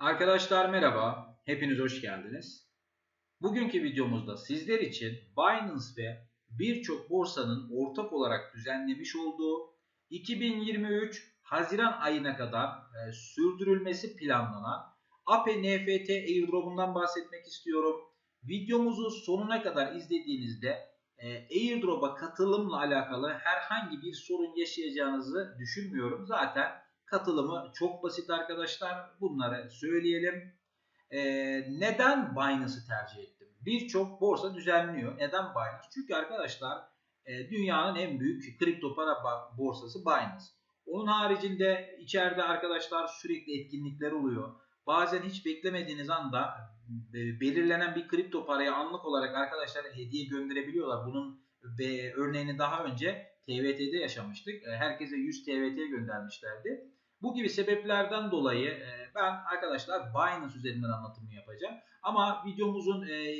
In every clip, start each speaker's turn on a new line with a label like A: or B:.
A: Arkadaşlar merhaba, hepiniz hoş geldiniz. Bugünkü videomuzda sizler için Binance ve birçok borsanın ortak olarak düzenlemiş olduğu 2023 Haziran ayına kadar e, sürdürülmesi planlanan APE NFT airdrop'undan bahsetmek istiyorum. Videomuzu sonuna kadar izlediğinizde e, airdrop'a katılımla alakalı herhangi bir sorun yaşayacağınızı düşünmüyorum. Zaten Katılımı çok basit arkadaşlar. Bunları söyleyelim. Ee, neden Binance'ı tercih ettim? Birçok borsa düzenliyor. Neden Binance? Çünkü arkadaşlar e, dünyanın en büyük kripto para borsası Binance. Onun haricinde içeride arkadaşlar sürekli etkinlikler oluyor. Bazen hiç beklemediğiniz anda e, belirlenen bir kripto paraya anlık olarak arkadaşlar hediye gönderebiliyorlar. Bunun e, örneğini daha önce TVT'de yaşamıştık. E, herkese 100 TVT göndermişlerdi. Bu gibi sebeplerden dolayı e, ben arkadaşlar Binance üzerinden anlatımı yapacağım. Ama videomuzun e,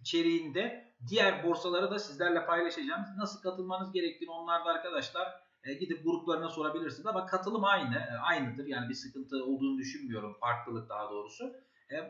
A: içeriğinde diğer borsaları da sizlerle paylaşacağım. Nasıl katılmanız gerektiğini onlarda arkadaşlar e, gidip gruplarına sorabilirsiniz. Ama katılım aynı, aynıdır. Yani bir sıkıntı olduğunu düşünmüyorum. Farklılık daha doğrusu.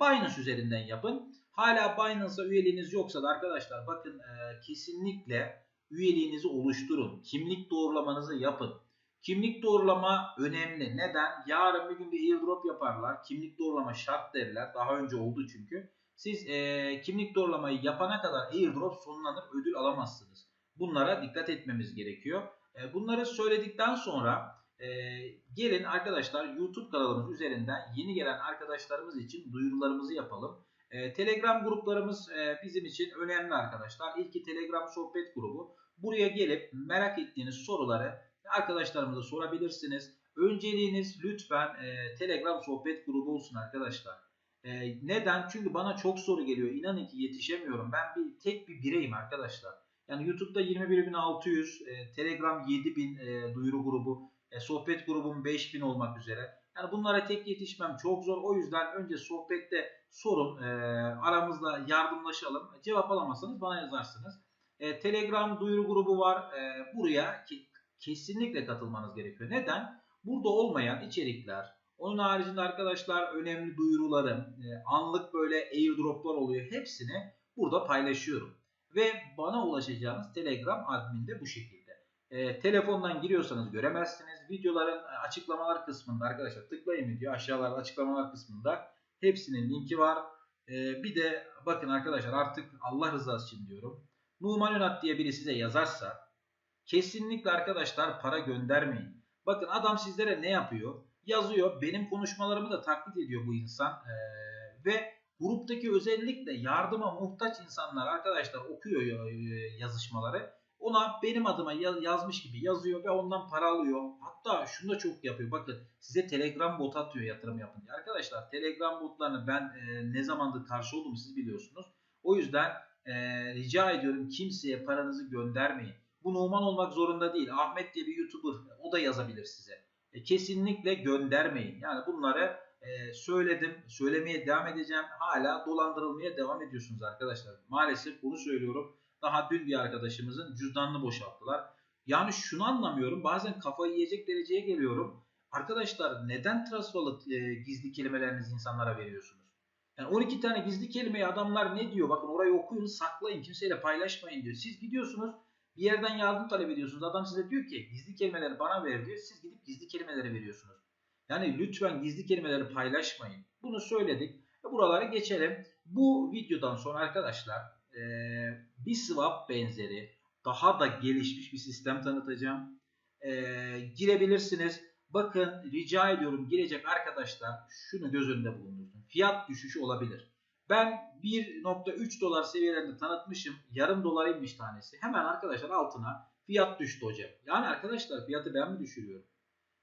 A: Binance üzerinden yapın. Hala Binance'a üyeliğiniz yoksa da arkadaşlar bakın kesinlikle üyeliğinizi oluşturun. Kimlik doğrulamanızı yapın. Kimlik doğrulama önemli. Neden? Yarın bir gün bir airdrop yaparlar. Kimlik doğrulama şart derler. Daha önce oldu çünkü. Siz e, kimlik doğrulamayı yapana kadar airdrop sonlanır. Ödül alamazsınız. Bunlara dikkat etmemiz gerekiyor. E, bunları söyledikten sonra e, gelin arkadaşlar YouTube kanalımız üzerinden yeni gelen arkadaşlarımız için duyurularımızı yapalım. E, Telegram gruplarımız e, bizim için önemli arkadaşlar. İlki Telegram sohbet grubu. Buraya gelip merak ettiğiniz soruları arkadaşlarımıza sorabilirsiniz. Önceliğiniz lütfen e, Telegram sohbet grubu olsun arkadaşlar. E, neden? Çünkü bana çok soru geliyor. İnanın ki yetişemiyorum. Ben bir tek bir bireyim arkadaşlar. Yani YouTube'da 21.600, e, Telegram 7.000 e, duyuru grubu, e, sohbet grubum 5.000 olmak üzere. Yani bunlara tek yetişmem çok zor. O yüzden önce sohbette sorun, e, aramızda yardımlaşalım. Cevap alamazsanız bana yazarsınız. E, Telegram duyuru grubu var. E, buraya kesinlikle katılmanız gerekiyor. Neden? Burada olmayan içerikler, onun haricinde arkadaşlar önemli duyurularım, e, anlık böyle airdroplar oluyor. Hepsini burada paylaşıyorum. Ve bana ulaşacağınız Telegram adminde bu şekilde. E, telefondan giriyorsanız göremezsiniz. Videoların açıklamalar kısmında arkadaşlar tıklayın video aşağılarda açıklamalar kısmında hepsinin linki var. E, bir de bakın arkadaşlar artık Allah rızası için diyorum. Numan Önat diye biri size yazarsa Kesinlikle arkadaşlar para göndermeyin. Bakın adam sizlere ne yapıyor? Yazıyor. Benim konuşmalarımı da taklit ediyor bu insan. Ee, ve gruptaki özellikle yardıma muhtaç insanlar arkadaşlar okuyor yazışmaları. Ona benim adıma yazmış gibi yazıyor ve ondan para alıyor. Hatta şunu da çok yapıyor. Bakın size Telegram bot atıyor yatırım yapın diye. Arkadaşlar Telegram botlarını ben e, ne zamandır karşı oldum siz biliyorsunuz. O yüzden e, rica ediyorum kimseye paranızı göndermeyin. Bu Numan olmak zorunda değil. Ahmet diye bir YouTuber o da yazabilir size. E, kesinlikle göndermeyin. Yani bunları e, söyledim. Söylemeye devam edeceğim. Hala dolandırılmaya devam ediyorsunuz arkadaşlar. Maalesef bunu söylüyorum. Daha dün bir arkadaşımızın cüzdanını boşalttılar. Yani şunu anlamıyorum. Bazen kafayı yiyecek dereceye geliyorum. Arkadaşlar neden trasvalı e, gizli kelimelerinizi insanlara veriyorsunuz? Yani 12 tane gizli kelimeyi adamlar ne diyor? Bakın orayı okuyun, saklayın, kimseyle paylaşmayın diyor. Siz gidiyorsunuz bir yerden yardım talep ediyorsunuz. Adam size diyor ki gizli kelimeleri bana ver diyor. Siz gidip gizli kelimeleri veriyorsunuz. Yani lütfen gizli kelimeleri paylaşmayın. Bunu söyledik. Ve buralara geçelim. Bu videodan sonra arkadaşlar e, bir swap benzeri daha da gelişmiş bir sistem tanıtacağım. E, girebilirsiniz. Bakın rica ediyorum girecek arkadaşlar şunu göz önünde bulundursun. Fiyat düşüşü olabilir. Ben 1.3 dolar seviyelerinde tanıtmışım. Yarım dolar inmiş tanesi. Hemen arkadaşlar altına fiyat düştü hocam. Yani arkadaşlar fiyatı ben mi düşürüyorum?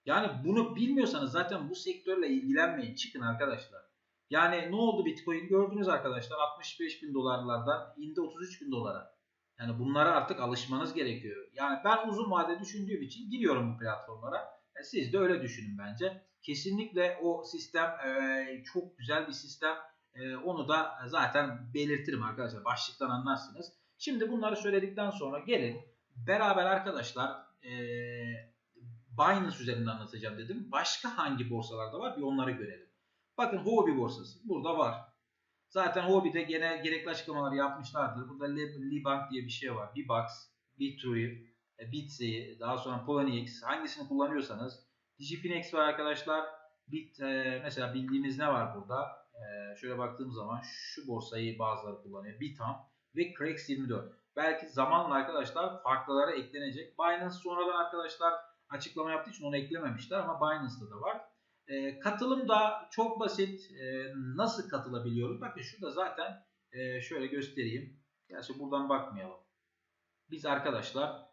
A: Yani bunu bilmiyorsanız zaten bu sektörle ilgilenmeyin. Çıkın arkadaşlar. Yani ne oldu Bitcoin gördünüz arkadaşlar 65 bin dolarlardan indi 33 bin dolara. Yani bunlara artık alışmanız gerekiyor. Yani ben uzun vade düşündüğüm için giriyorum bu platformlara. E siz de öyle düşünün bence. Kesinlikle o sistem e, çok güzel bir sistem. E, onu da zaten belirtirim arkadaşlar. Başlıktan anlarsınız. Şimdi bunları söyledikten sonra gelin beraber arkadaşlar e, Binance üzerinden anlatacağım dedim. Başka hangi borsalarda var bir onları görelim. Bakın Huobi borsası burada var. Zaten Huobi'de genel gerekli açıklamaları yapmışlardır. Burada Libank diye bir şey var. Bibox, Bitrui, e, Bitsi, daha sonra Poloniex hangisini kullanıyorsanız Digifinex var arkadaşlar. Bit e, mesela bildiğimiz ne var burada? E, şöyle baktığım zaman şu borsayı bazıları kullanıyor. Bitam ve Crex 24. Belki zamanla arkadaşlar farklılara eklenecek. Binance sonradan arkadaşlar açıklama yaptığı için onu eklememişler ama Binance'da da var. E, katılım da çok basit. E, nasıl katılabiliyoruz? Bakın şurada zaten e, şöyle göstereyim. Gerçi buradan bakmayalım. Biz arkadaşlar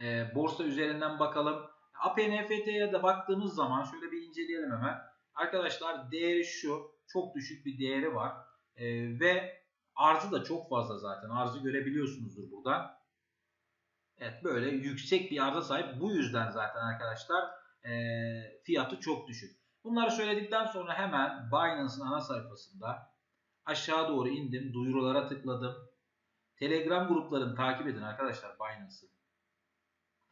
A: e, borsa üzerinden bakalım. APNFT'ye de baktığımız zaman şöyle bir inceleyelim hemen. Arkadaşlar değeri şu. Çok düşük bir değeri var. E, ve arzı da çok fazla zaten. Arzı görebiliyorsunuzdur buradan. Evet böyle yüksek bir arza sahip. Bu yüzden zaten arkadaşlar e, fiyatı çok düşük. Bunları söyledikten sonra hemen Binance'ın ana sayfasında aşağı doğru indim. Duyurulara tıkladım. Telegram gruplarını takip edin arkadaşlar Binance'ın.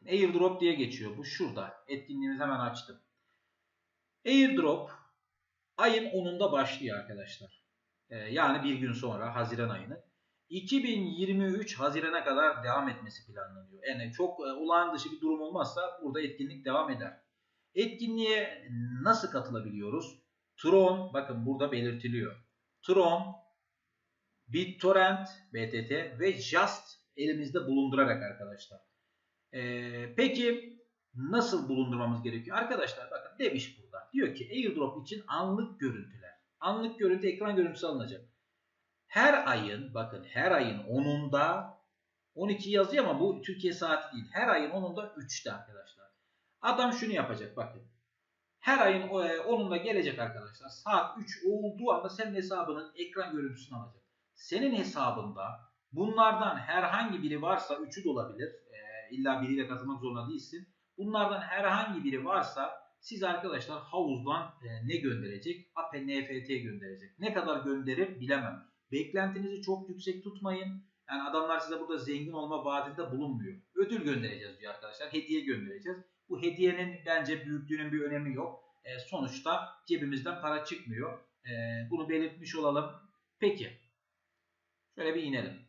A: Airdrop diye geçiyor. Bu şurada. Etkinliğimizi hemen açtım. Airdrop ayın 10'unda başlıyor arkadaşlar. Ee, yani bir gün sonra Haziran ayını. 2023 Haziran'a kadar devam etmesi planlanıyor. Yani çok e, olağan dışı bir durum olmazsa burada etkinlik devam eder. Etkinliğe nasıl katılabiliyoruz? Tron, bakın burada belirtiliyor. Tron, BitTorrent, BTT ve Just elimizde bulundurarak arkadaşlar. Ee, peki nasıl bulundurmamız gerekiyor? Arkadaşlar bakın demiş burada. Diyor ki airdrop için anlık görüntüler. Anlık görüntü ekran görüntüsü alınacak. Her ayın bakın her ayın 10'unda 12 yazıyor ama bu Türkiye saati değil. Her ayın 10'unda 3'te arkadaşlar. Adam şunu yapacak bakın. Her ayın 10'unda e, gelecek arkadaşlar. Saat 3 olduğu anda senin hesabının ekran görüntüsünü alacak. Senin hesabında bunlardan herhangi biri varsa 3'ü de olabilir illa biriyle katılmak zorunda değilsin. Bunlardan herhangi biri varsa siz arkadaşlar havuzdan e, ne gönderecek? APE NFT gönderecek. Ne kadar gönderir bilemem. Beklentinizi çok yüksek tutmayın. Yani adamlar size burada zengin olma vaadinde bulunmuyor. Ödül göndereceğiz diyor arkadaşlar. Hediye göndereceğiz. Bu hediyenin bence büyüklüğünün bir önemi yok. E, sonuçta cebimizden para çıkmıyor. E, bunu belirtmiş olalım. Peki. Şöyle bir inelim.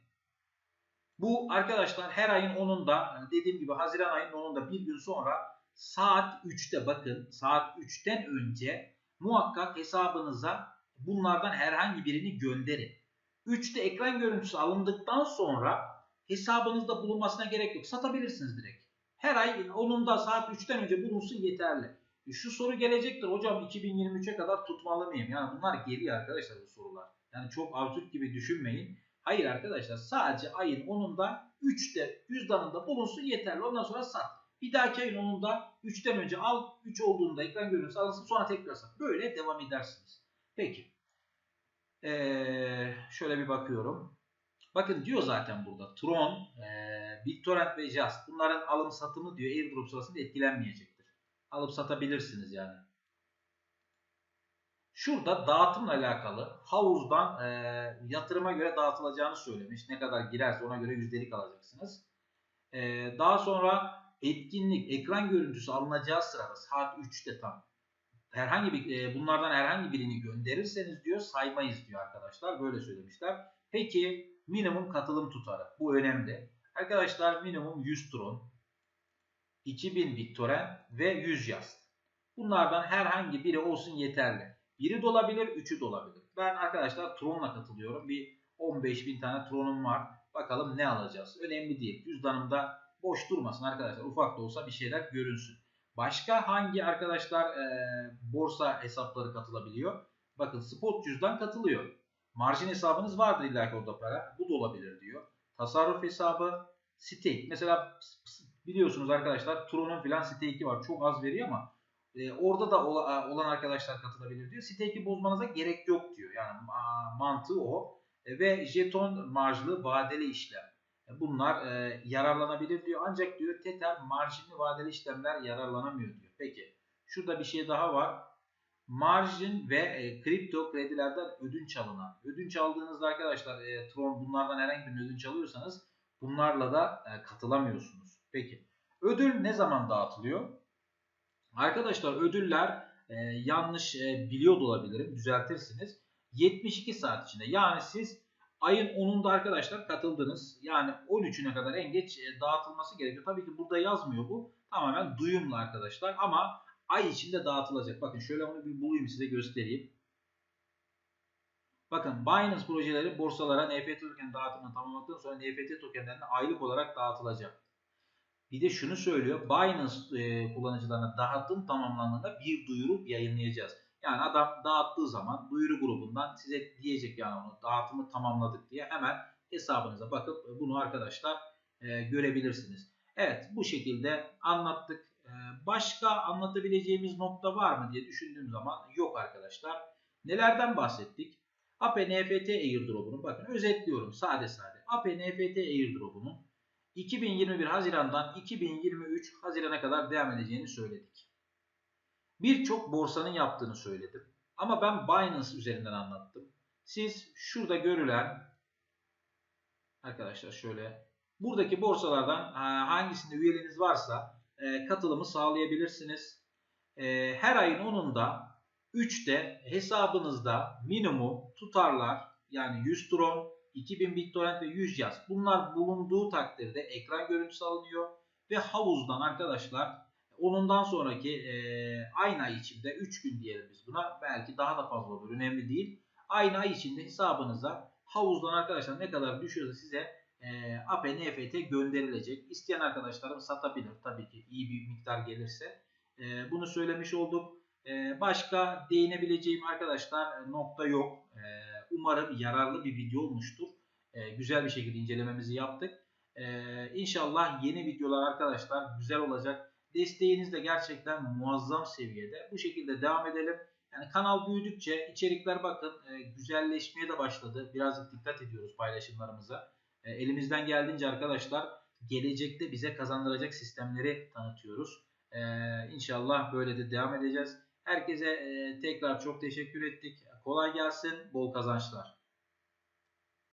A: Bu arkadaşlar her ayın 10'unda hani dediğim gibi Haziran ayının 10'unda bir gün sonra saat 3'te bakın saat 3'ten önce muhakkak hesabınıza bunlardan herhangi birini gönderin. 3'te ekran görüntüsü alındıktan sonra hesabınızda bulunmasına gerek yok. Satabilirsiniz direkt. Her ay 10'unda saat 3'ten önce bulunsun yeterli. E, şu soru gelecektir. Hocam 2023'e kadar tutmalı mıyım? Yani bunlar geliyor arkadaşlar bu sorular. Yani çok absürt gibi düşünmeyin. Hayır arkadaşlar sadece ayın 10'unda 3'te cüzdanında bulunsun yeterli. Ondan sonra sat. Bir dahaki ayın 10'unda 3'ten önce al. 3 olduğunda ekran görüntüsü alınsın sonra tekrar sat. Böyle devam edersiniz. Peki. Ee, şöyle bir bakıyorum. Bakın diyor zaten burada. Tron, e, BitTorrent ve Just bunların alım satımı diyor airdrop sırasında etkilenmeyecektir. Alıp satabilirsiniz yani. Şurada dağıtımla alakalı havuzdan e, yatırıma göre dağıtılacağını söylemiş. Ne kadar girerse ona göre yüzdelik alacaksınız. E, daha sonra etkinlik, ekran görüntüsü alınacağı sırada saat 3'te tam. Herhangi bir e, bunlardan herhangi birini gönderirseniz diyor saymayız diyor arkadaşlar. Böyle söylemişler. Peki minimum katılım tutarı. Bu önemli. Arkadaşlar minimum 100 tron, 2000 BitTorrent ve 100 yaz. Bunlardan herhangi biri olsun yeterli. Biri de olabilir, üçü de olabilir. Ben arkadaşlar Tron'la katılıyorum. Bir 15 bin tane Tron'um var. Bakalım ne alacağız. Önemli değil. Cüzdanımda boş durmasın arkadaşlar. Ufak da olsa bir şeyler görünsün. Başka hangi arkadaşlar e, borsa hesapları katılabiliyor? Bakın spot cüzdan katılıyor. Marjin hesabınız vardır illa orada para. Bu da olabilir diyor. Tasarruf hesabı, stake. Mesela biliyorsunuz arkadaşlar Tron'un filan stake'i var. Çok az veriyor ama e, orada da olan arkadaşlar katılabilir diyor. Stake'i bozmanıza gerek yok diyor. Yani mantığı o. E, ve jeton marjlı vadeli işlem. E, bunlar e, yararlanabilir diyor. Ancak diyor Tether marjinli vadeli işlemler yararlanamıyor diyor. Peki şurada bir şey daha var. Marjin ve kripto kredilerden ödünç alınan. Ödünç aldığınızda arkadaşlar Tron bunlardan herhangi bir ödünç alıyorsanız bunlarla da katılamıyorsunuz. Peki ödül ne zaman dağıtılıyor? Arkadaşlar ödüller e, yanlış e, biliyor olabilirim. Düzeltirsiniz. 72 saat içinde. Yani siz ayın 10'unda arkadaşlar katıldınız. Yani 13'üne kadar en geç e, dağıtılması gerekiyor. Tabii ki burada yazmıyor bu. Tamamen duyumlu arkadaşlar. Ama ay içinde dağıtılacak. Bakın şöyle onu bir bulayım size göstereyim. Bakın Binance projeleri borsalara NFT token dağıtımını tamamladıktan sonra NFT tokenlerine aylık olarak dağıtılacak. Bir de şunu söylüyor. Binance e, kullanıcılarına dağıtım tamamlandığında bir duyuru yayınlayacağız. Yani adam dağıttığı zaman duyuru grubundan size diyecek yani onu dağıtımı tamamladık diye hemen hesabınıza bakıp bunu arkadaşlar e, görebilirsiniz. Evet bu şekilde anlattık. E, başka anlatabileceğimiz nokta var mı diye düşündüğüm zaman yok arkadaşlar. Nelerden bahsettik? Ape NFT airdrop'unu bakın özetliyorum sade sade. Ape NFT 2021 Haziran'dan 2023 Haziran'a kadar devam edeceğini söyledik. Birçok borsanın yaptığını söyledim. Ama ben Binance üzerinden anlattım. Siz şurada görülen arkadaşlar şöyle buradaki borsalardan hangisinde üyeliğiniz varsa e, katılımı sağlayabilirsiniz. E, her ayın 10'unda 3'te hesabınızda minimum tutarlar yani 100 Tron, 2000 BitTorrent ve 100 yaz. Bunlar bulunduğu takdirde ekran görüntüsü alınıyor ve havuzdan arkadaşlar onundan sonraki e, aynı ay içinde 3 gün diyelim biz buna. Belki daha da fazla olur önemli değil. Aynı ay içinde hesabınıza havuzdan arkadaşlar ne kadar düşüyorsa size e, APE gönderilecek. İsteyen arkadaşlarım satabilir tabii ki iyi bir miktar gelirse. E, bunu söylemiş olduk. E, başka değinebileceğim arkadaşlar nokta yok. E, umarım yararlı bir video olmuştur. E, güzel bir şekilde incelememizi yaptık. E, inşallah yeni videolar arkadaşlar güzel olacak. Desteğiniz de gerçekten muazzam seviyede. Bu şekilde devam edelim. Yani kanal büyüdükçe içerikler bakın e, güzelleşmeye de başladı. Birazcık dikkat ediyoruz paylaşımlarımıza. E, elimizden geldiğince arkadaşlar gelecekte bize kazandıracak sistemleri tanıtıyoruz. E, inşallah böyle de devam edeceğiz. Herkese e, tekrar çok teşekkür ettik. Kolay gelsin, bol kazançlar.